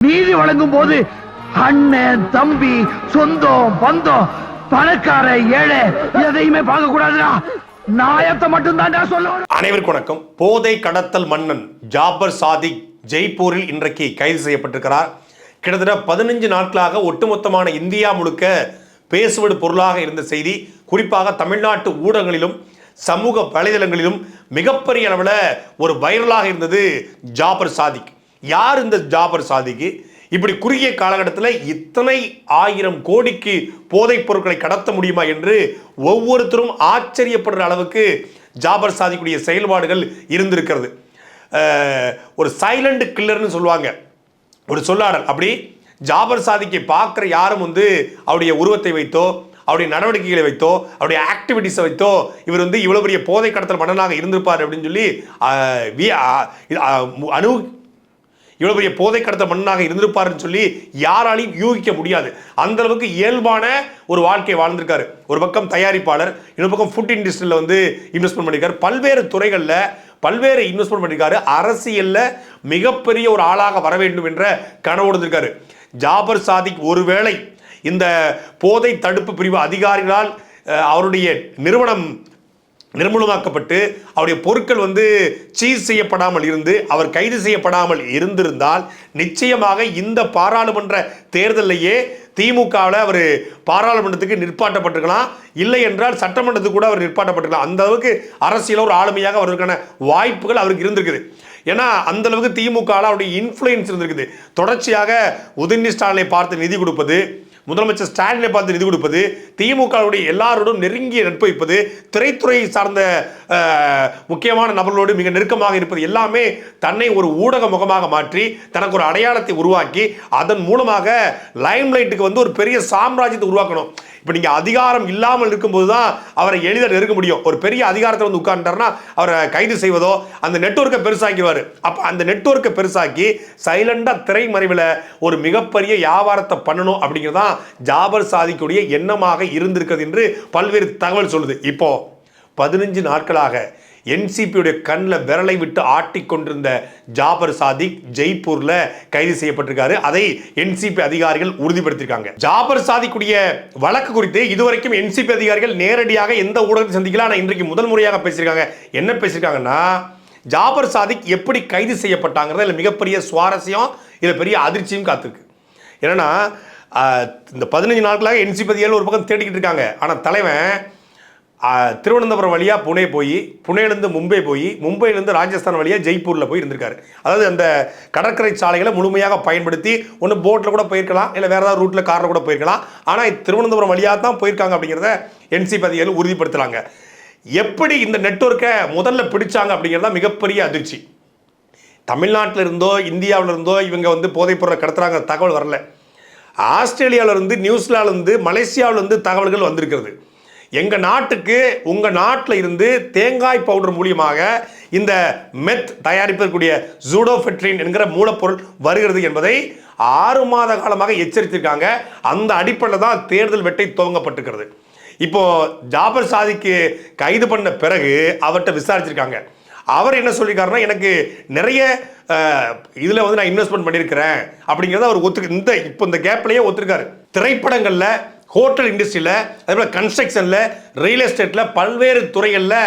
நீதி வழங்கும் போது அண்ணன் தம்பி சொந்தம் பந்தம் பணக்கார ஏழை எதையுமே பார்க்க கூடாதுடா நாயத்தை மட்டும் தான் சொல்லுவேன் அனைவருக்கும் வணக்கம். போதை கடத்தல் மன்னன் ஜாபர் சாதிக் ஜெய்ப்பூரில் இன்றைக்கு கைது செய்யப்பட்டிருக்கிறார். கிட்டத்தட்ட பதினஞ்சு நாட்களாக ஒட்டுமொத்தமான இந்தியா முழுக்க பேசுவது பொருளாக இருந்த செய்தி. குறிப்பாக தமிழ்நாட்டு ஊடகங்களிலும் சமூக வலைதளங்களிலும் மிகப்பெரிய அளவில் ஒரு வைரலாக இருந்தது ஜாபர் சாதிக். யார் இந்த ஜாபர் சாதிக்கு? இப்படி குறுகிய காலகட்டத்தில் இத்தனை ஆயிரம் கோடிக்கு போதைப் பொருட்களை கடத்த முடியுமா என்று ஒவ்வொருத்தரும் ஆச்சரியப்படுற அளவுக்கு ஜாபர் சாதிக்குடைய செயல்பாடுகள் இருந்திருக்கிறது. ஒரு சைலண்ட் கில்லர்னு சொல்லுவாங்க. ஒரு சொல்லாடல். அப்படி ஜாபர் சாதிக்கை பார்க்குற யாரும் வந்து அவருடைய உருவத்தை வைத்தோ அவருடைய நடவடிக்கைகளை வைத்தோ அவருடைய ஆக்டிவிட்டிஸை வைத்தோ இவர் வந்து இவ்வளோ பெரிய போதை கடத்தல் மன்னனாக இருந்திருப்பார் அப்படின்னு சொல்லி அணு இவ்வளோ இவ்வளவு பெரிய போதை கடத்த மன்னனாக இருந்திருப்பாருன்னு சொல்லி யாராலையும் யூகிக்க முடியாது. அந்த அளவுக்கு இயல்பான ஒரு வாழ்க்கை வாழ்ந்திருக்காரு. ஒரு பக்கம் தயாரிப்பாளர் இன்னொரு பக்கம் ஃபுட் இண்டஸ்ட்ரியில் வந்து இன்வெஸ்ட்மெண்ட் பண்ணியிருக்காரு பல்வேறு துறைகளில் பல்வேறு இன்வெஸ்ட்மெண்ட் பண்ணியிருக்காரு அரசியலில் மிகப்பெரிய ஒரு ஆளாக வர வேண்டும் என்ற கனவோடு இருந்திருக்காரு ஜாபர் சாதிக் ஒருவேளை இந்த போதை தடுப்பு பிரிவு அதிகாரிகளால் அவருடைய நிறுவனம் நிர்மூலமாக்கப்பட்டு அவருடைய பொருட்கள் வந்து சீஸ் செய்யப்படாமல் இருந்து அவர் கைது செய்யப்படாமல் இருந்திருந்தால் நிச்சயமாக இந்த பாராளுமன்ற தேர்தலையே திமுகவில் அவர் பாராளுமன்றத்துக்கு நிற்பாட்டப்பட்டிருக்கலாம். இல்லை என்றால் சட்டமன்றத்துக்கு கூட அவர் நிற்பாட்டப்பட்டிருக்கலாம். அந்த அளவுக்கு அரசியல ஒரு ஆளுமையாக அவருக்கான வாய்ப்புகள் அவருக்கு இருந்திருக்குது. ஏன்னா அந்த அளவுக்கு திமுகவில் அவருடைய இன்ஃப்ளூயன்ஸ் இருந்திருக்குது. தொடர்ச்சியாக உதயநிதி ஸ்டாலினை பார்த்து நிதி கொடுப்பது முதலமைச்சர் ஸ்டாலினை பார்த்து நிதி கொடுப்பது திமுகவுடைய எல்லாரோடும் நெருங்கிய நட்பு வைப்பது திரைத்துறை சார்ந்த முக்கியமான நபர்களோடு மிக நெருக்கமாக இருப்பது எல்லாமே தன்னை ஒரு ஊடக முகமாக மாற்றி தனக்கு ஒரு அடையாளத்தை உருவாக்கி அதன் மூலமாக லைம்லைட்டுக்கு வந்து ஒரு பெரிய சாம்ராஜ்யத்தை உருவாக்கணும். இப்போ நீங்கள் அதிகாரம் இல்லாமல் இருக்கும்போது தான் அவரை எளிதாக நெருக்க முடியும். ஒரு பெரிய அதிகாரத்தில் வந்து உட்கார்ந்துட்டாருன்னா அவரை கைது செய்வதோ அந்த நெட்வொர்க்கை பெருசாக்கிவார் அப்போ அந்த நெட்வொர்க்கை பெருசாக்கி சைலண்டாக திரைமறைவில் ஒரு மிகப்பெரிய வியாபாரத்தை பண்ணணும் அப்படிங்கிறதான் ஜாபர் சாதிக்குடைய எண்ணமாக இருந்திருக்கிறது என்று பல்வேறு தகவல் சொல்லுது. இப்போ பதினஞ்சு நாட்களாக என்சிபியுடைய கண்ணில் விரலை விட்டு ஆட்டிக்கொண்டிருந்த ஜாபர் சாதிக் ஜெய்ப்பூரில் கைது செய்யப்பட்டிருக்காரு. அதை என்சிபி அதிகாரிகள் உறுதிப்படுத்தியிருக்காங்க. ஜாபர் சாதிக்குடைய வழக்கு குறித்து இதுவரைக்கும் என்சிபி அதிகாரிகள் நேரடியாக எந்த ஊடகத்தை சந்திக்கல. ஆனால் இன்றைக்கு முதல் முறையாக பேசியிருக்காங்க. என்ன பேசியிருக்காங்கன்னா ஜாபர் சாதிக் எப்படி கைது செய்யப்பட்டாங்கிறத இல்லை மிகப்பெரிய சுவாரஸ்யம் இதில் பெரிய அதிர்ச்சியும் காத்திருக்கு. என்னென்னா இந்த பதினஞ்சு நாட்களாக என்சிபி அதிகாரிகள் ஒரு பக்கம் தேடிக்கிட்டு இருக்காங்க. ஆனால் தலைவன் திருவனந்தபுரம் வழியாக புனே போய் புனேலேருந்து மும்பை போய் மும்பையிலேருந்து ராஜஸ்தான் வழியாக ஜெய்ப்பூரில் போய் இருந்திருக்காரு. அதாவது அந்த கடற்கரை சாலைகளை முழுமையாக பயன்படுத்தி ஒன்று போட்டில் கூட போயிருக்கலாம் இல்லை வேறு ஏதாவது ரூட்டில் காரில் கூட போயிருக்கலாம். ஆனால் திருவனந்தபுரம் வழியாக தான் போயிருக்காங்க அப்படிங்கிறத என்சிபி பதிகள் உறுதிப்படுத்துகிறாங்க எப்படி இந்த நெட்வொர்க்கை முதல்ல பிடிச்சாங்க அப்படிங்கிறது தான் மிகப்பெரிய அதிர்ச்சி. தமிழ்நாட்டில் இருந்தோ இந்தியாவில் இருந்தோ இவங்க வந்து போதைப்பொருளை கடத்துறாங்க தகவல் வரல. ஆஸ்திரேலியாவிலேருந்து நியூசிலாந்துலேருந்து மலேசியாவிலேருந்து தகவல்கள் வந்திருக்கிறது. எங்கள் நாட்டுக்கு உங்கள் நாட்டில் இருந்து தேங்காய் பவுடர் மூலியமாக இந்த மெத் தயாரிப்பதற்குரிய ஜூடோஃபெட்ரின் என்கிற மூலப்பொருள் வருகிறது என்பதை ஆறு மாத காலமாக எச்சரித்திருக்காங்க. அந்த அடிப்படையில் தான் தேர்தல் வெட்டை துவங்கப்பட்டிருக்கிறது. இப்போ ஜாபர் சாதிக்கு கைது பண்ண பிறகு அவர்கிட்ட விசாரிச்சிருக்காங்க. அவர் என்ன சொல்லியிருக்காருன்னா எனக்கு நிறைய இதில் வந்து நான் இன்வெஸ்ட்மெண்ட் பண்ணியிருக்கிறேன் அப்படிங்கிறத அவர் ஒத்துக்கு இந்த இப்போ இந்த கேப்லேயே ஒத்துருக்காரு. திரைப்படங்களில் ஹோட்டல் இண்டஸ்ட்ரியில் அதே போல் கன்ஸ்ட்ரக்ஷனில் ரியல் எஸ்டேட்டில் பல்வேறு துறைகளில்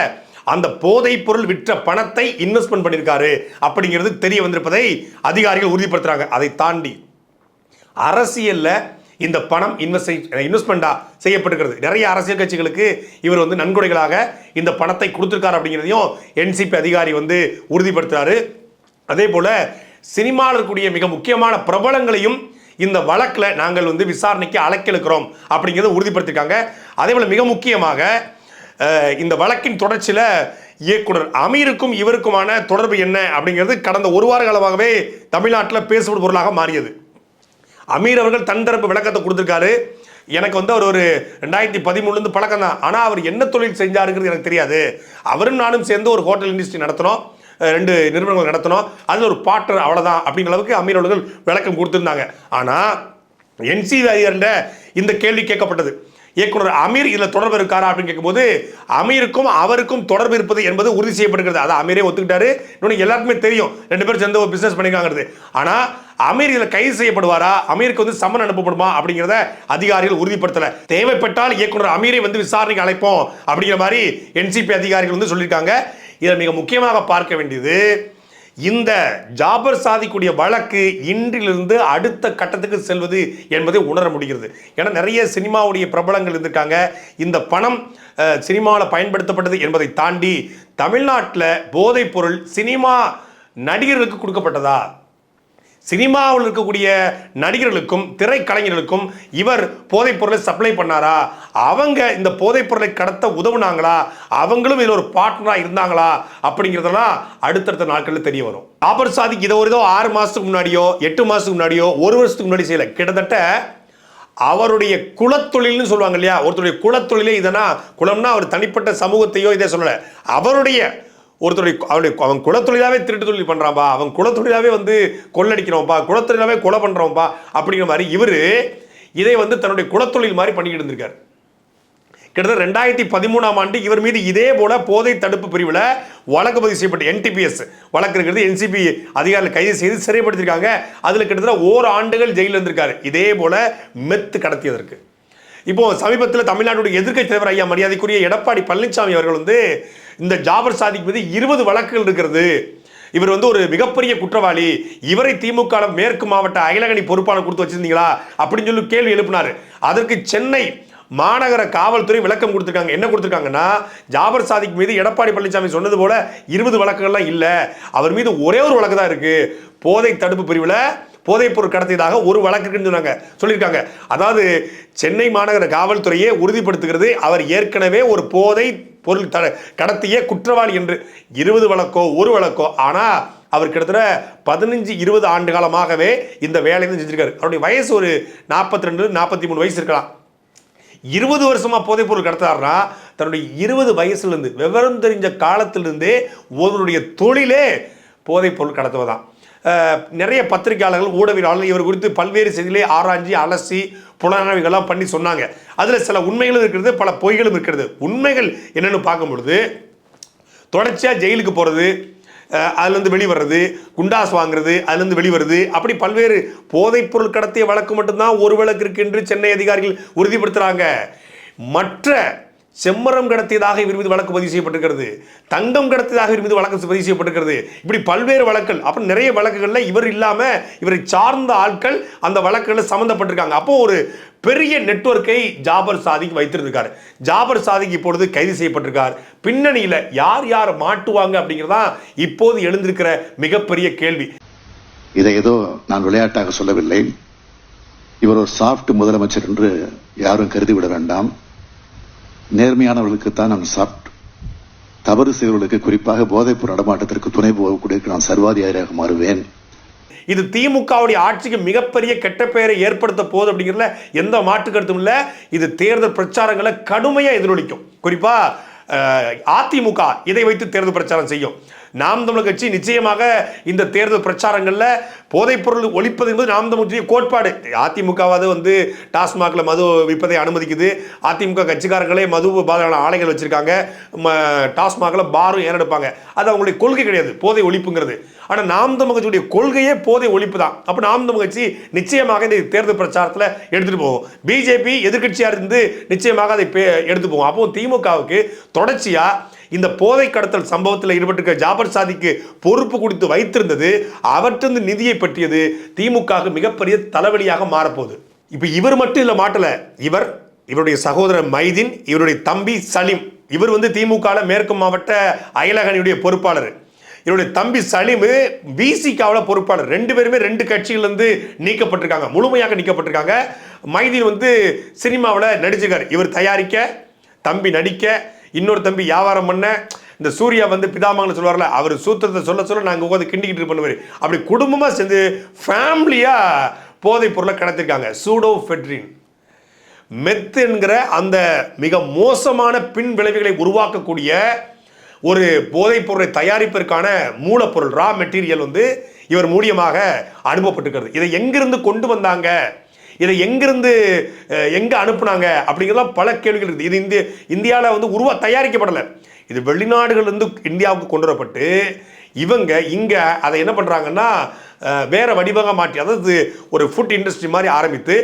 அந்த போதைப் பொருள் விற்ற பணத்தை இன்வெஸ்ட்மெண்ட் பண்ணியிருக்காரு அப்படிங்கிறது தெரிய வந்திருப்பதை அதிகாரிகள் உறுதிப்படுத்துகிறாங்க அதை தாண்டி அரசியலில் இந்த பணம் இன்வெஸ்ட் இன்வெஸ்ட்மெண்ட்டாக செய்யப்பட்டிருக்கிறது. நிறைய அரசியல் கட்சிகளுக்கு இவர் வந்து நன்கொடைகளாக இந்த பணத்தை கொடுத்துருக்காரு அப்படிங்கிறதையும் என்சிபி அதிகாரி வந்து உறுதிப்படுத்துகிறாரு அதே போல் சினிமாவில் இருக்கக்கூடிய மிக முக்கியமான பிரபலங்களையும் இந்த வழக்கில் நாங்கள் வந்து விசாரணைக்கு அழைக்கெழுக்கிறோம் அப்படிங்கிறத உறுதிப்படுத்தியிருக்காங்க. அதே போல் மிக முக்கியமாக இந்த வழக்கின் தொடர்ச்சியில் இயக்குனர் அமீருக்கும் இவருக்குமான தொடர்பு என்ன அப்படிங்கிறது கடந்த ஒரு வார காலமாகவே தமிழ்நாட்டில் பேசுபடும் பொருளாக மாறியது. அமீர் அவர்கள் தன் தரப்பு விளக்கத்தை கொடுத்துருக்காரு. எனக்கு வந்து அவர் ஒரு ரெண்டாயிரத்தி பதிமூணுலேருந்து பழக்கம் தான் ஆனால் அவர் என்ன தொழில் செஞ்சாருங்கிறது எனக்கு தெரியாது. அவரும் நானும் சேர்ந்து ஒரு ஹோட்டல் இண்டஸ்ட்ரி நடத்தினோம். ரெண்டு நிறுவனங்கள் நடத்தினோம். அதில் ஒரு பார்ட்னர் அவ்வளோதான் அப்படிங்கிற அளவுக்கு அமீர் அவர்கள் விளக்கம் கொடுத்துருந்தாங்க. ஆனால் என்சிவி அதிகாரில் இந்த கேள்வி கேட்கப்பட்டது. இயக்குனர் அமீர் இதில் தொடர்பு இருக்காரா அப்படின்னு கேட்கும்போது அமீருக்கும் அவருக்கும் தொடர்பு இருப்பது என்பது உறுதி செய்யப்படுகிறது அதை அமீரே ஒத்துக்கிட்டாரு. இன்னொன்று எல்லாருக்குமே தெரியும். ரெண்டு பேரும் சேர்ந்து ஒரு பிஸ்னஸ் பண்ணிக்காங்கிறது ஆனால் அமீர் இதில் கைது செய்யப்படுவாரா? அமீருக்கு வந்து சம்மன் அனுப்பப்படுமா? அப்படிங்கிறத அதிகாரிகள் உறுதிப்படுத்தலை. தேவைப்பட்டால் இயக்குனர் அமீரை வந்து விசாரணைக்கு அழைப்போம் அப்படிங்கிற மாதிரி என்சிபி அதிகாரிகள் வந்து சொல்லியிருக்காங்க. இதை மிக முக்கியமாக பார்க்க வேண்டியது இந்த ஜாபர் சாதிக்கூடிய வழக்கு இன்றிலிருந்து அடுத்த கட்டத்துக்கு செல்வது என்பதை உணர முடிகிறது. ஏன்னா நிறைய சினிமாவுடைய பிரபலங்கள் இருந்திருக்காங்க. இந்த பணம் சினிமாவில் பயன்படுத்தப்பட்டது என்பதை தாண்டி தமிழ்நாட்டில் போதைப் பொருள் சினிமா நடிகர்களுக்கு கொடுக்கப்பட்டதா? சினிமாவில் இருக்கக்கூடிய நடிகர்களுக்கும் திரைக்கலைஞர்களுக்கும் இவர் போதைப் பொருளை சப்ளை பண்ணாரா? அவங்க இந்த போதைப் பொருளை கடத்த உதவுனாங்களா? அவங்களும் இதில் ஒரு பார்ட்னராக இருந்தாங்களா? அப்படிங்கிறதெல்லாம் அடுத்தடுத்த நாட்களில் தெரிய வரும். ஆபர் சாதிக்கு இதை ஒரு ஏதோ ஆறு மாதத்துக்கு முன்னாடியோ எட்டு மாதத்துக்கு முன்னாடியோ ஒரு வருஷத்துக்கு முன்னாடி செய்யலை. கிட்டத்தட்ட அவருடைய குலத்தொழில்னு சொல்லுவாங்க இல்லையா? ஒருத்தருடைய குலத்தொழிலே இதனா குலம்னா அவர் தனிப்பட்ட சமூகத்தையோ இதை சொல்லலை. அவருடைய ஒருத்தருடைய அவனுடைய அவன் குலத்தொழிலாவே திருட்டு தொழில் பண்றான்பா. அவன் குலத்தொழிலாவே வந்து கொள்ளடிக்கிறோம்ப்பா குலத்தொழிலாவே கொலை பண்றவன்பா அப்படிங்கிற மாதிரி இவர் இதை வந்து தன்னுடைய குலத்தொழில் மாதிரி பண்ணிக்கிட்டு இருந்திருக்கார். கிட்டத்தட்ட ரெண்டாயிரத்தி பதிமூணாம் ஆண்டு இவர் மீது இதே போல போதை தடுப்பு பிரிவில் வழக்கு பதிவு செய்யப்பட்ட என்டிபிஎஸ் வழக்கு இருக்கிறது என்சிபி அதிகாரிகள் கைது செய்து சிறைப்படுத்திருக்காங்க அதில் கிட்டத்தட்ட ஓர் ஆண்டுகள் ஜெயிலில் இருந்திருக்காரு. இதே போல மெத்து கடத்தியதற்கு. இப்போ சமீபத்தில் தமிழ்நாட்டுடைய எதிர்க்கட்சி தலைவர் ஐயா மரியாதைக்குரிய எடப்பாடி பழனிசாமி அவர்கள் வந்து இந்த ஜாபர் சாதிக் மீது இருபது வழக்குகள் இருக்கிறது. இவர் வந்து ஒரு மிகப்பெரிய குற்றவாளி. இவரை திமுக மேற்கு மாவட்ட அயலகணி பொறுப்பாளர் கொடுத்து வச்சிருந்தீங்களா? அப்படின்னு சொல்லி கேள்வி எழுப்பினார். அதற்கு சென்னை மாநகர காவல்துறை விளக்கம் கொடுத்துருக்காங்க. என்ன கொடுத்துருக்காங்கன்னா ஜாபர் சாதிக் மீது எடப்பாடி பழனிசாமி சொன்னது போல இருபது வழக்குகள்லாம் இல்லை. அவர் மீது ஒரே ஒரு வழக்கு தான் இருக்கு. போதை தடுப்பு பிரிவில் போதைப்பொருள் கடத்தியதாக ஒரு வழக்குக்குன்னு சொன்னாங்க சொல்லியிருக்காங்க. அதாவது சென்னை மாநகர காவல்துறையே உறுதிப்படுத்துகிறது அவர் ஏற்கனவே ஒரு போதை பொருள் த கடத்திய குற்றவாளி என்று. இருபது வழக்கோ ஒரு வழக்கோ ஆனால் அவர் கிட்டத்தட்ட பதினஞ்சு இருபது ஆண்டு காலமாகவே இந்த வேலையை செஞ்சிருக்காரு. அவருடைய வயசு ஒரு நாற்பத்தி ரெண்டு நாற்பத்தி மூணு வயசு இருக்கலாம். இருபது வருஷமாக போதைப்பொருள் கடத்தாருன்னா தன்னுடைய இருபது வயசுலேருந்து விவரம் தெரிஞ்ச காலத்திலிருந்தே ஒருவருடைய தொழிலே போதைப்பொருள் கடத்துவதான். நிறைய பத்திரிகையாளர்கள் ஊடகவியலாளர்கள் இவர் குறித்து பல்வேறு செய்திகளை ஆராய்ஞ்சி அலசி புலனாய்வுகள்லாம் பண்ணி சொன்னாங்க. அதில் சில உண்மைகளும் இருக்கிறது பல பொய்களும் இருக்கிறது. உண்மைகள் என்னென்னு பார்க்கும் பொழுது தொடர்ச்சியாக ஜெயிலுக்கு போகிறது அதுலேருந்து வெளிவர்றது குண்டாஸ் வாங்குறது அதுலேருந்து வெளிவருது. அப்படி பல்வேறு போதைப்பொருள் கடத்திய வழக்கு மட்டும்தான் ஒரு வழக்கு இருக்கு என்று சென்னை அதிகாரிகள் உறுதிப்படுத்துகிறாங்க மற்ற செம்மரம் கடத்தியதாக இவர் மீது வழக்கு பதிவு செய்யப்பட்டிருக்கிறது. தங்கம் கடத்தியதாக இவர் மீது வழக்கு பதிவு செய்யப்பட்டிருக்கிறது. இப்படி பல்வேறு வழக்குகள் அப்போ நிறைய வழக்குகளில் இவர் இல்லாமல் இவரை சார்ந்த ஆட்கள் அந்த வழக்குகளில் சம்மந்தப்பட்டிருக்காங்க. அப்போ ஒரு பெரிய நெட்வொர்க்கை ஜாபர் சாதிக் வைத்திருந்திருக்காரு. ஜாபர் சாதிக் இப்பொழுது கைது செய்யப்பட்டிருக்கார். பின்னணியில் யார் யார் மாட்டுவாங்க அப்படிங்கிறதான் இப்போது எழுந்திருக்கிற மிகப்பெரிய கேள்வி. இதை ஏதோ நான் விளையாட்டாக சொல்லவில்லை. இவர் ஒரு சாஃப்ட் முதலமைச்சர் என்று யாரும் கருதிவிட வேண்டாம். நேர்மையானவர்களுக்குத்தான் நான் சாஃப்ட் தவறு செய்வர்களுக்கு குறிப்பாக போதைப்பூர் நடமாட்டத்திற்கு துணை போகக்கூடிய நான் சர்வாதிகாரியாக மாறுவேன். இது திமுகவுடைய ஆட்சிக்கு மிகப்பெரிய கெட்ட பெயரை ஏற்படுத்த போகுது அப்படிங்கிறதுல எந்த மாற்று கருத்தும் இல்லை. இது தேர்தல் பிரச்சாரங்களை கடுமையாக எதிரொலிக்கும். குறிப்பாக அதிமுக இதை வைத்து தேர்தல் பிரச்சாரம் செய்யும். நாம் தமிழ் கட்சி நிச்சயமாக இந்த தேர்தல் பிரச்சாரங்களில் போதைப்பொருள் ஒழிப்பது என்பது நாம் தமிழ் கோட்பாடு. அதிமுகவாவது வந்து டாஸ்மாகில் மது விற்பதை அனுமதிக்குது. அதிமுக கட்சிக்காரங்களே மது பாதாள ஆலைகள் வச்சிருக்காங்க. டாஸ்மாகில் பாரும் ஏறெடுப்பாங்க அது அவங்களுடைய கொள்கை கிடையாது. போதை ஒழிப்புங்கிறது. ஆனால் நாம் தமிழ் கட்சியுடைய கொள்கையே போதை ஒழிப்பு தான். அப்போ நாம் தமிழ் கட்சி நிச்சயமாக இந்த தேர்தல் பிரச்சாரத்தில் எடுத்துகிட்டு போவோம் பிஜேபி எதிர்க்கட்சியாக இருந்து நிச்சயமாக அதை பே- எடுத்து போவோம் அப்போ திமுகவுக்கு தொடர்ச்சியாக இந்த போதை கடத்தல் சம்பவத்தில் ஈடுபட்டிருக்க ஜாபர் சாதிக்கு பொறுப்பு கொடுத்து வைத்திருந்தது அவற்றிருந்து நிதியை பற்றியது திமுக மிகப்பெரிய தலைவலியாக மாறப்போகுது. இப்போ இவர் மட்டும் இல்லை மாட்டலை. இவர் இவருடைய சகோதரர் மைதீன் இவருடைய தம்பி சலீம். இவர் வந்து திமுகவில் மேற்கு மாவட்ட அயலகனியுடைய பொறுப்பாளர். இவருடைய தம்பி சலீம் விசிகாவில் பொறுப்பாளர். ரெண்டு பேருமே ரெண்டு கட்சிகள்லேருந்து நீக்கப்பட்டிருக்காங்க. முழுமையாக நீக்கப்பட்டிருக்காங்க. மைதீன் வந்து சினிமாவில் நடிச்சிருக்காரு இவர் தயாரிக்க தம்பி நடிக்க இன்னொரு தம்பி வியாபாரம் பண்ண இந்த சூர்யா வந்து பிதாமகன் சொல்லுவார்ல அவர் சூத்திரத்தை சொல்ல சொல்ல நாங்கள் உட்காந்து கிண்டிக்கிட்டு பண்ணுவார் அப்படி குடும்பமாக சேர்ந்து ஃபேமிலியாக போதைப் பொருளை கடத்திருக்காங்க. சூடோ ஃபெட்ரின் மெத் என்கிற அந்த மிக மோசமான பின் விளைவுகளை உருவாக்கக்கூடிய ஒரு போதைப் பொருளை தயாரிப்பதற்கான மூலப்பொருள் ரா மெட்டீரியல் வந்து இவர் மூலியமாக அனுப்பப்பட்டிருக்கிறது. இதை எங்கிருந்து கொண்டு வந்தாங்க? இதை எங்கிருந்து எங்கே அனுப்புனாங்க அப்படிங்கிறதுலாம் பல கேள்விகள் இருக்குது. இது இந்திய இந்தியாவில் வந்து உருவா தயாரிக்கப்படலை. இது வெளிநாடுகள்லேருந்து இந்தியாவுக்கு கொண்டு வரப்பட்டு இவங்க இங்கே அதை என்ன பண்ணுறாங்கன்னா வேறு வடிவாக மாற்றி அதாவது ஒரு ஃபுட் இண்டஸ்ட்ரி மாதிரி ஆரம்பித்து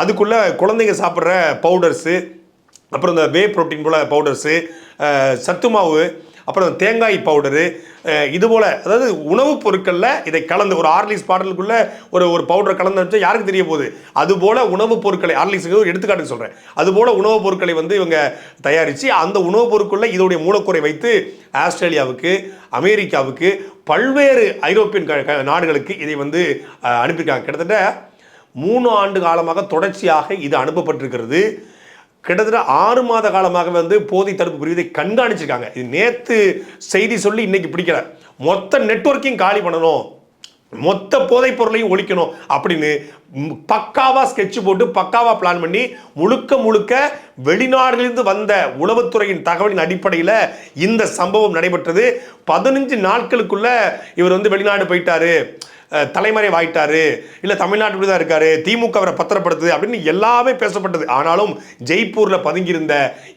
அதுக்குள்ளே குழந்தைங்க சாப்பிட்ற பவுடர்ஸு அப்புறம் இந்த வே ப்ரோட்டீன் போல பவுடர்ஸு சத்து மாவு அப்புறம் தேங்காய் பவுடரு இது போல் அதாவது உணவுப் பொருட்களில் இதை கலந்து ஒரு ஆர்லிக்ஸ் பாடலுக்குள்ளே ஒரு ஒரு பவுடர் கலந்து வச்சா யாருக்கு தெரிய போகுது? அதுபோல் உணவுப் பொருட்களை ஆர்லிக்ஸுக்கு ஒரு எடுத்துக்காட்டுக்கு சொல்கிறேன் அது போல உணவுப் பொருட்களை வந்து இவங்க தயாரித்து அந்த உணவுப் பொருட்களில் இதோடைய மூலக்கூறை வைத்து ஆஸ்திரேலியாவுக்கு அமெரிக்காவுக்கு பல்வேறு ஐரோப்பியன் க- நாடுகளுக்கு இதை வந்து அனுப்பியிருக்காங்க. கிட்டத்தட்ட மூணு ஆண்டு காலமாக தொடர்ச்சியாக இது அனுப்பப்பட்டிருக்கிறது. கிட்டத்தட்ட ஆறு மாத காலமாக வந்து போதை தடுப்பு பிரிவதை கண்காணிச்சிருக்காங்க. இது நேற்று செய்தி சொல்லி இன்னைக்கு பிடிக்கல. மொத்த நெட்வொர்க்கையும் காலி பண்ணணும். மொத்த போதைப் பொருளையும் ஒழிக்கணும் அப்படின்னு பக்காவாக பக்காவா ஸ்கெட்ச் போட்டு பக்காவா பிளான் பண்ணி முழுக்க முழுக்க வெளிநாடுகளிலிருந்து வந்த உளவுத்துறையின் தகவலின் அடிப்படையில் இந்த சம்பவம் நடைபெற்றது. பதினஞ்சு நாட்களுக்குள்ள இவர் வந்து வெளிநாடு போயிட்டாரு. தலைமறைவாயிட்டாரு இல்லை தமிழ்நாட்டுல தான் இருக்காரு. திமுக அவரை பத்திரப்படுத்துது அப்படின்னு எல்லாமே பேசப்பட்டது. ஆனாலும் ஜெய்ப்பூரில் பதுங்கியிருந்த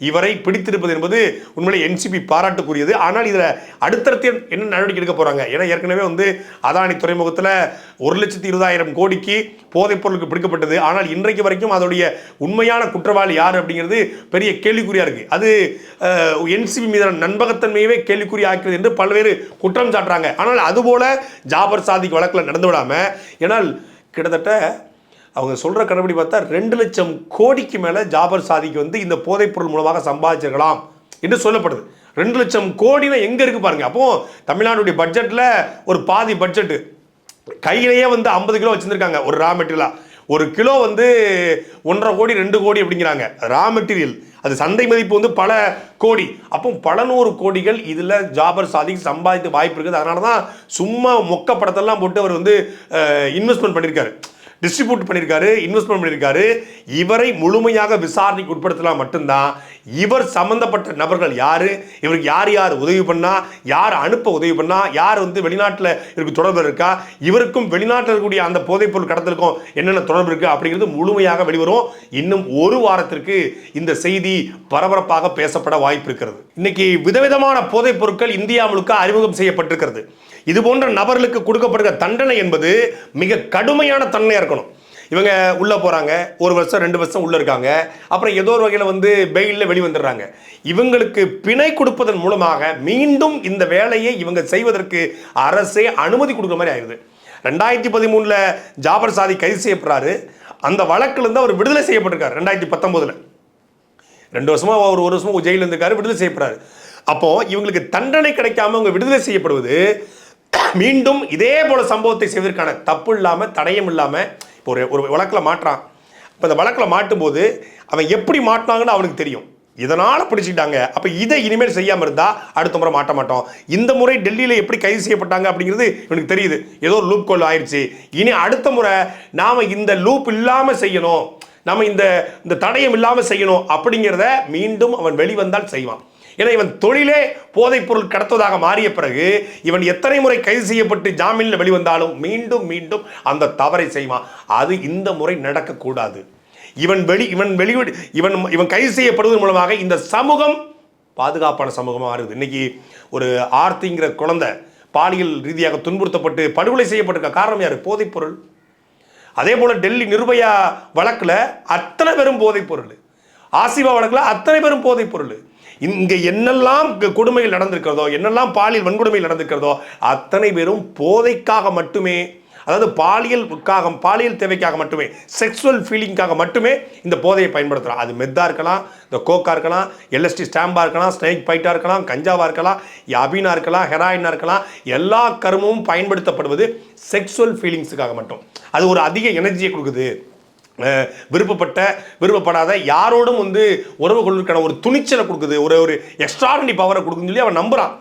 இவரை பிடித்திருப்பது என்பது உண்மையிலே என்சிபி பாராட்டுக்குரியது. ஆனால் இதில் அடுத்தடுத்து என்ன நடவடிக்கை எடுக்க போகிறாங்க ஏன்னா ஏற்கனவே வந்து அதானி துறைமுகத்தில் ஒரு லட்சத்தி இருபதாயிரம் கோடிக்கு போதைப் பொருளுக்கு பிடிக்கப்பட்டது. ஆனால் இன்றைக்கு வரைக்கும் அதோடைய உண்மையான குற்றவாளி யார் அப்படிங்கிறது பெரிய கேள்விக்குறியாக இருக்குது அது என்சிபி மீதான நண்பகத்தன்மையவே கேள்விக்குறி ஆக்கிறது என்று பல்வேறு குற்றம் சாட்டுறாங்க. ஆனால் அதுபோல ஜாபர் சாதிக் வழக்கில் நடந்து விடாம ஏன்னால் கிட்டத்தட்ட அவங்க சொல்ற கடைப்படி பார்த்தா ரெண்டு லட்சம் கோடிக்கு மேல ஜாபர் சாதிக்கு வந்து இந்த போதைப்பொருள் மூலமாக சம்பாதிச்சிருக்கலாம் என்று சொல்லப்படுது. ரெண்டு லட்சம் கோடினா எங்க இருக்கு பாருங்க. அப்போ தமிழ்நாடுடைய பட்ஜெட்ல ஒரு பாதி பட்ஜெட் கையிலேயே வந்து ஐம்பது கிலோ வச்சிருக்காங்க ஒரு ரா மெட்டீரியலாக ஒரு கிலோ வந்து ஒன்றரை கோடி ரெண்டு கோடி அப்படிங்கிறாங்க. ரா மெட்டீரியல் அது சந்தை மதிப்பு வந்து பல கோடி. அப்போ பல நூறு கோடிகள் இதில் ஜாபர் சாதிக் சம்பாதித்து வாய்ப்பு இருக்குது. அதனால தான் சும்மா மொக்க படத்தெல்லாம் போட்டு அவர் வந்து இன்வெஸ்ட்மெண்ட் பண்ணியிருக்காரு. டிஸ்ட்ரிபியூட் பண்ணியிருக்காரு இன்வெஸ்ட்மெண்ட் பண்ணியிருக்காரு இவரை முழுமையாக விசாரணைக்கு உட்படுத்தலாம் மட்டும்தான் இவர் சம்பந்தப்பட்ட நபர்கள் யார் இவருக்கு யார் யார் உதவி பண்ணால் யார் அனுப்ப உதவி பண்ணால் யார் வந்து வெளிநாட்டில் இருக்கு தொடர்பு இருக்கா இவருக்கும் வெளிநாட்டில் இருக்கக்கூடிய அந்த போதைப்பொருள் கடத்தலுக்கும் என்னென்ன தொடர்பு இருக்கு அப்படிங்கிறது முழுமையாக வெளிவரும். இன்னும் ஒரு வாரத்திற்கு இந்த செய்தி பரபரப்பாக பேசப்பட வாய்ப்பு இருக்கிறது. இன்னைக்கு விதவிதமான போதைப் பொருட்கள் இந்தியா முழுக்க அறிமுகம் செய்யப்பட்டிருக்கிறது. இது போன்ற நபர்களுக்கு கொடுக்கப்படுகிற தண்டனை என்பது மிக கடுமையான தண்டனையா இருக்கணும். இவங்க உள்ள போறாங்க ஒரு வருஷம் ரெண்டு வருஷம் உள்ள இருக்காங்க. அப்புறம் ஏதோ ஒரு வகையில் வந்து பெயிலில் வெளிவந்துடுறாங்க இவங்களுக்கு பிணை கொடுப்பதன் மூலமாக மீண்டும் இந்த வேலையை இவங்க செய்வதற்கு அரசே அனுமதி கொடுக்குற மாதிரி ஆயிடுது. ரெண்டாயிரத்தி பதிமூணுல ஜாபர் சாதி கைது செய்யப்படுறாரு. அந்த வழக்குல இருந்து அவர் விடுதலை செய்யப்பட்டிருக்காரு ரெண்டாயிரத்தி பத்தொன்பதுல ரெண்டு வருஷமா ஒரு ஒரு வருஷமா ஜெயிலில் இருந்திருக்காரு விடுதலை செய்யப்படுறாரு. அப்போ இவங்களுக்கு தண்டனை கிடைக்காம அவங்க விடுதலை செய்யப்படுவது மீண்டும் இதே போல சம்பவத்தை செய்வதற்கான தப்பு இல்லாமல் தடயம் இல்லாமல் இப்போ ஒரு ஒரு வழக்கில் மாட்டுறான். இப்போ இந்த வழக்கில் மாட்டும்போது அவன் எப்படி மாட்டினாங்கன்னு அவனுக்கு தெரியும். இதனால் பிடிச்சிக்கிட்டாங்க. அப்போ இதை இனிமேல் செய்யாமல் இருந்தால் அடுத்த முறை மாட்ட மாட்டோம். இந்த முறை டெல்லியில் எப்படி கைது செய்யப்பட்டாங்க அப்படிங்கிறது எனக்கு தெரியுது. ஏதோ ஒரு லூப் கோல் ஆயிடுச்சு இனி அடுத்த முறை நாம் இந்த லூப் இல்லாமல் செய்யணும். நம்ம இந்த இந்த தடயம் இல்லாமல் செய்யணும் அப்படிங்கிறத மீண்டும் அவன் வெளிவந்தால் செய்வான். ஏன்னா இவன் தொழிலே போதைப் பொருள் கடத்துவதாக மாறிய பிறகு இவன் எத்தனை முறை கைது செய்யப்பட்டு ஜாமீனில் வெளிவந்தாலும் மீண்டும் மீண்டும் அந்த தவறை செய்வான். அது இந்த முறை நடக்கக்கூடாது. இவன் வெளி இவன் வெளிவிடு இவன் இவன் கைது செய்யப்படுவதன் மூலமாக இந்த சமூகம் பாதுகாப்பான சமூகமாக மாறுது இன்னைக்கு ஒரு ஆர்த்திங்கிற குழந்தை பாலியல் ரீதியாக துன்புறுத்தப்பட்டு படுகொலை செய்யப்பட்டிருக்க காரணம் யார்? போதைப்பொருள் அதே போல் டெல்லி நிர்பயா வழக்கில் அத்தனை பேரும் போதைப்பொருள் ஆசிபா வழக்கில் அத்தனை பேரும் போதைப்பொருள் இங்க என்னெல்லாம் க- கொடுமைகள் நடந்திருக்கிறதோ என்னெல்லாம் பாலியல் வன்கொடுமைகள் நடந்திருக்கிறதோ அத்தனை பேரும் போதைக்காக மட்டுமே அதாவது பாலியலுக்காக பாலியல் தேவைக்காக மட்டுமே செக்ஸுவல் ஃபீலிங்காக மட்டுமே இந்த போதையை பயன்படுத்துகிறான் அது மெத்தாக இருக்கலாம் இந்த கோக்கா இருக்கலாம் எல்எஸ்டி ஸ்டாம்பாக இருக்கலாம் ஸ்னேக் பைட்டாக இருக்கலாம் கஞ்சாவாக இருக்கலாம் அபீனா இருக்கலாம் ஹெராயினாக இருக்கலாம் எல்லா கருமும் பயன்படுத்தப்படுவது செக்ஸுவல் ஃபீலிங்ஸுக்காக மட்டும். அது ஒரு அதிக எனர்ஜியை கொடுக்குது. விருப்பப்பட்ட விருப்பப்படாத யாரோடும் வந்து உறவு கொள்வதற்கான ஒரு துணிச்சலை கொடுக்குது ஒரு ஒரு எக்ஸ்ட்ராடனரி பவரை கொடுக்குன்னு சொல்லி அவன் நம்புறான்.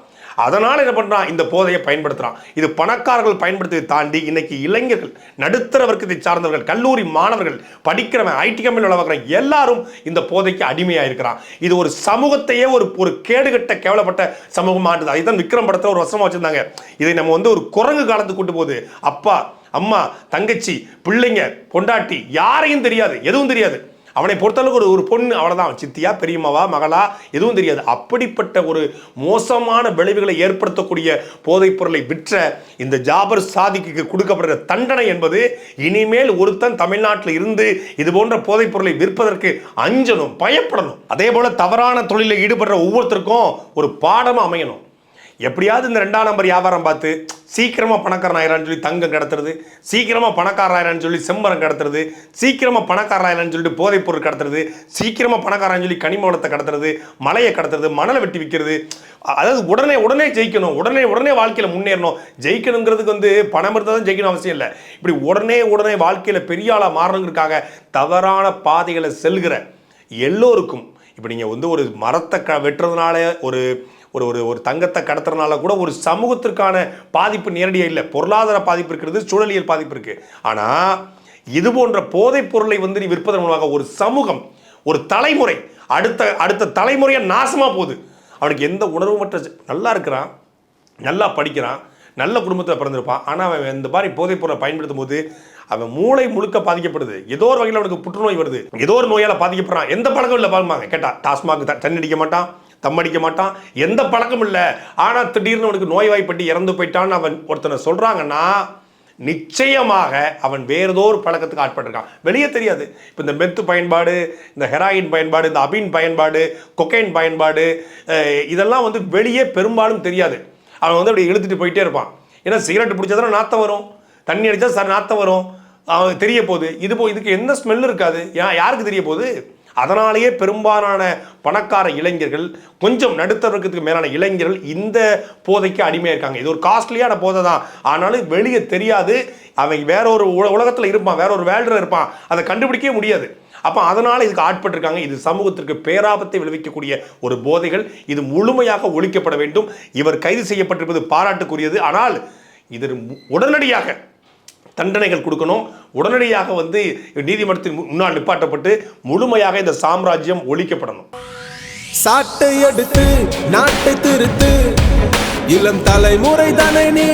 அதனால் என்ன பண்ணுறான் இந்த போதையை பயன்படுத்துகிறான் இது பணக்காரர்கள் பயன்படுத்துவதை தாண்டி இன்னைக்கு இளைஞர்கள் நடுத்தர வர்க்கத்தை சார்ந்தவர்கள் கல்லூரி மாணவர்கள் படிக்கிறவன் ஐடி கம்பெனி உலகிற எல்லாரும் இந்த போதைக்கு அடிமையாக இருக்கிறான். இது ஒரு சமூகத்தையே ஒரு ஒரு கேடுகட்ட கேவலப்பட்ட சமூகமாக ஆண்டுது அதுதான் விக்ரம் படத்தில் ஒரு வசமாக வச்சிருந்தாங்க. இதை நம்ம வந்து ஒரு குரங்கு காலத்துக்கு கூட்டு போகுது. அப்பா அம்மா தங்கச்சி பிள்ளைங்க பொண்டாட்டி யாரையும் தெரியாது எதுவும் தெரியாது. அவனை பொறுத்தளவுக்கு ஒரு ஒரு பொண்ணு அவ்வளோதான் சித்தியா பெரியம்மாவா மகளா எதுவும் தெரியாது. அப்படிப்பட்ட ஒரு மோசமான விளைவுகளை ஏற்படுத்தக்கூடிய போதைப் பொருளை விற்ற இந்த ஜாபர் சாதிக்கு கொடுக்கப்படுற தண்டனை என்பது இனிமேல் ஒருத்தன் தமிழ்நாட்டில் இருந்து இது போன்ற போதைப் பொருளை விற்பதற்கு அஞ்சணும் பயப்படணும். அதே போல தவறான தொழிலில் ஈடுபடுற ஒவ்வொருத்தருக்கும் ஒரு பாடமும் அமையணும். எப்படியாவது இந்த ரெண்டாம் நம்பர் வியாபாரம் பார்த்து சீக்கிரமாக பணக்காரன் ஆயிரான்னு சொல்லி தங்கம் கிடத்துறது சீக்கிரமாக பணக்காரன் ஆயிரான்னு சொல்லி செம்மரம் கிடத்துறது சீக்கிரமாக பணக்காரன் ஆயிரான்னு சொல்லிட்டு போதைப் பொருள் கடத்துறது சீக்கிரமாக பணக்காரன் சொல்லி கனிமவளத்தை கடத்துறது மலையை கடத்துறது மணலை வெட்டி விற்கிறது. அதாவது உடனே உடனே ஜெயிக்கணும் உடனே உடனே வாழ்க்கையில் முன்னேறணும். ஜெயிக்கணுங்கிறதுக்கு வந்து பணம் இருந்தால் தான் ஜெயிக்கணும் அவசியம் இல்லை. இப்படி உடனே உடனே வாழ்க்கையில் பெரிய ஆளாக மாறணுங்கிறதுக்காக தவறான பாதைகளை செல்கிற எல்லோருக்கும் இப்போ நீங்கள் வந்து ஒரு மரத்தை க வெட்டுறதுனால ஒரு ஒரு ஒரு ஒரு தங்கத்தை கடத்துறதுனால கூட ஒரு சமூகத்திற்கான பாதிப்பு நேரடியாக இல்லை. பொருளாதார பாதிப்பு இருக்கிறது சூழலியல் பாதிப்பு இருக்குது ஆனால் இது போன்ற போதைப் பொருளை வந்து நீ விற்பதன் மூலமாக ஒரு சமூகம் ஒரு தலைமுறை அடுத்த அடுத்த தலைமுறையை நாசமாக போகுது. அவனுக்கு எந்த உணர்வுமற்ற நல்லா இருக்கிறான் நல்லா படிக்கிறான் நல்ல குடும்பத்தில் பிறந்திருப்பான். ஆனால் அவன் இந்த மாதிரி போதைப் பொருளை பயன்படுத்தும் போது அவன் மூளை முழுக்க பாதிக்கப்படுது. ஏதோ ஒரு வகையில் அவனுக்கு புற்றுநோய் வருது. ஏதோ ஒரு நோயால் பாதிக்கப்படுறான். எந்த பழக்கம் இல்லை பாருமாங்க கேட்டா டாஸ்மாக் தண்ணி அடிக்க மாட்டான். தம்மடிக்க மாட்டான் எந்த பழக்கமும் இல்லை. ஆனால் திடீர்னு அவனுக்கு நோய்வாய்ப்பட்டு இறந்து போயிட்டான்னு அவன் ஒருத்தனை சொல்கிறாங்கன்னா நிச்சயமாக அவன் வேறதோ ஒரு பழக்கத்துக்கு ஆட்பட்டிருக்கான். வெளியே தெரியாது. இப்போ இந்த மெத்து பயன்பாடு இந்த ஹெராயின் பயன்பாடு இந்த அபின் பயன்பாடு கொக்கைன் பயன்பாடு இதெல்லாம் வந்து வெளியே பெரும்பாலும் தெரியாது. அவன் வந்து அப்படி இழுத்துட்டு போயிட்டே இருப்பான். ஏன்னா சிகரெட் பிடிச்சதுனா நாத்தம் வரும். தண்ணி அடித்தா சார் நாத்தம் வரும். அவன் தெரிய போகுது. இது போ இதுக்கு எந்த ஸ்மெல் இருக்காது யா- யாருக்கு தெரிய போகுது? அதனாலேயே பெரும்பாலான பணக்கார இளைஞர்கள் கொஞ்சம் நடுத்தரத்துக்கு மேலான இளைஞர்கள் இந்த போதைக்கு அடிமையாக இருக்காங்க. இது ஒரு காஸ்ட்லியான போதை தான். ஆனாலும் வெளியே தெரியாது. அவன் வேற ஒரு உலகத்தில் இருப்பான் வேற ஒரு வேல்டில் இருப்பான். அதை கண்டுபிடிக்கவே முடியாது. அப்போ அதனால் இதுக்கு ஆட்பட்டிருக்காங்க. இது சமூகத்திற்கு பேராபத்தை விளைவிக்கக்கூடிய ஒரு போதைகள். இது முழுமையாக ஒழிக்கப்பட வேண்டும். இவர் கைது செய்யப்பட்டிருப்பது பாராட்டுக்குரியது. ஆனால் இது உடனடியாக தண்டனைகள் கொடுக்கணும். உடனடியாக வந்து நீதிமன்றத்தின் முன்னால் நிப்பாட்டப்பட்டு முழுமையாக இந்த சாம்ராஜ்யம் ஒழிக்கப்படணும். சாட்டை எடுத்து நாட்டை திருத்து. இளம் தலைமுறை தானே நீ